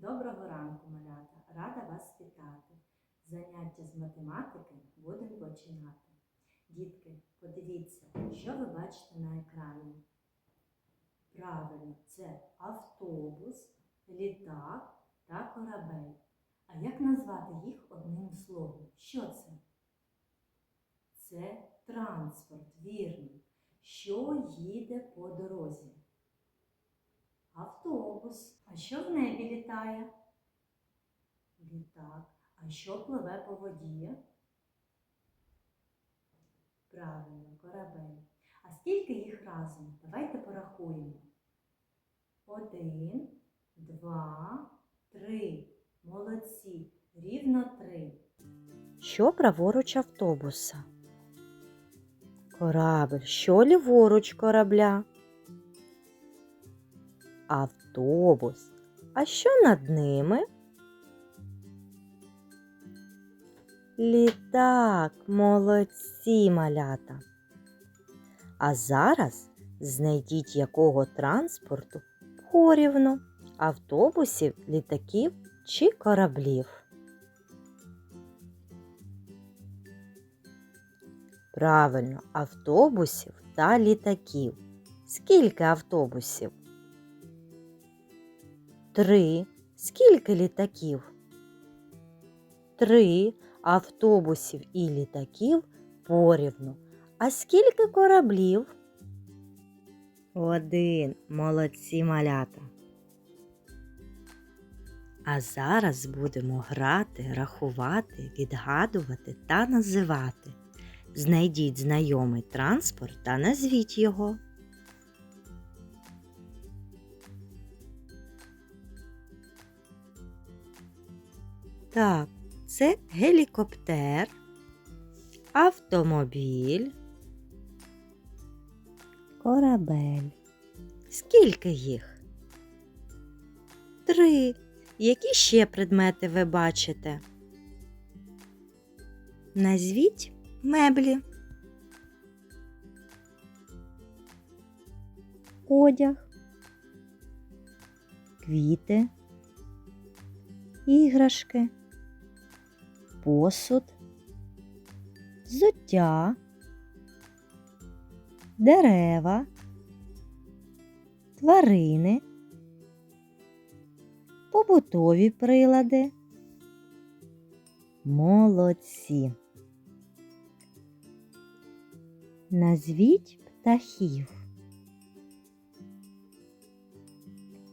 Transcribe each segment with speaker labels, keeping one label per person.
Speaker 1: Доброго ранку, малята! Рада вас вітати. Заняття з математики будемо починати. Дітки, подивіться, що ви бачите на екрані. Правильно, це автобус, літак та корабель. А як назвати їх одним словом? Що це? Це транспорт, вірно. Що їде по дорозі? Автобус. А що в небі літає? Літак. А що пливе по воді? Правильно, корабель. А скільки їх разом? Давайте порахуємо. Один, два, три. Молодці. Рівно три.
Speaker 2: Що праворуч автобуса? Корабель. Що ліворуч корабля? Автобус. А що над ними? Літак, молодці малята. А зараз знайдіть якого транспорту порівну автобусів, літаків чи кораблів. Правильно, автобусів та літаків. Скільки автобусів? Три. Скільки літаків? Три автобусів і літаків порівну. А скільки кораблів? Один. Молодці малята. А зараз будемо грати, рахувати, відгадувати та називати. Знайдіть знайомий транспорт та назвіть його. Так, це гелікоптер, автомобіль, корабель. Скільки їх? Три. Які ще предмети ви бачите? Назвіть меблі. Одяг, квіти, іграшки, посуд, взуття, дерева, тварини, побутові прилади. Молодці. Назвіть птахів.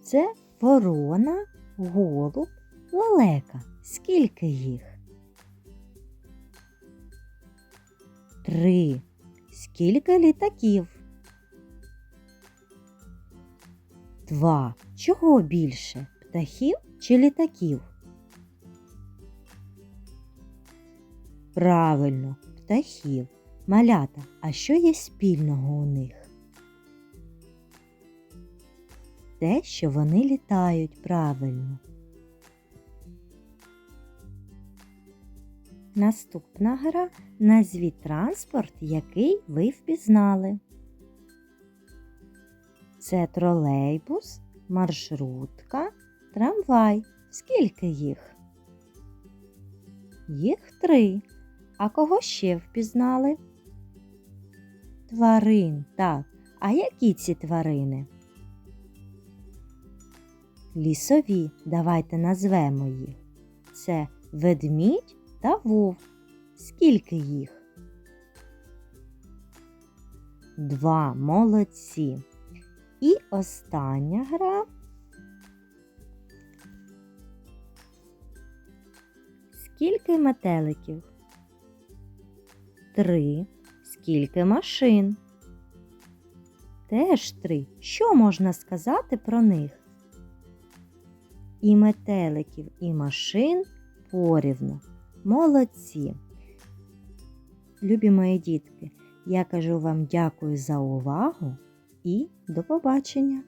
Speaker 2: Це ворона, голуб, лелека. Скільки їх? Три. Скільки літаків? Два. Чого більше? Птахів чи літаків? Правильно, птахів. Малята, а що є спільного у них? Те, що вони літають правильно. Наступна гра назвіть транспорт, який ви впізнали. Це тролейбус, маршрутка, трамвай. Скільки їх? Їх три. А кого ще впізнали? Тварин, так. А які ці тварини? Лісові. Давайте назвемо їх. Це ведмідь та вовк. Скільки їх? Два молодці. І остання гра. Скільки метеликів? Три. Скільки машин? Теж три. Що можна сказати про них? І метеликів, і машин порівну. Молодці. Любі мої дітки, я кажу вам дякую за увагу і до побачення!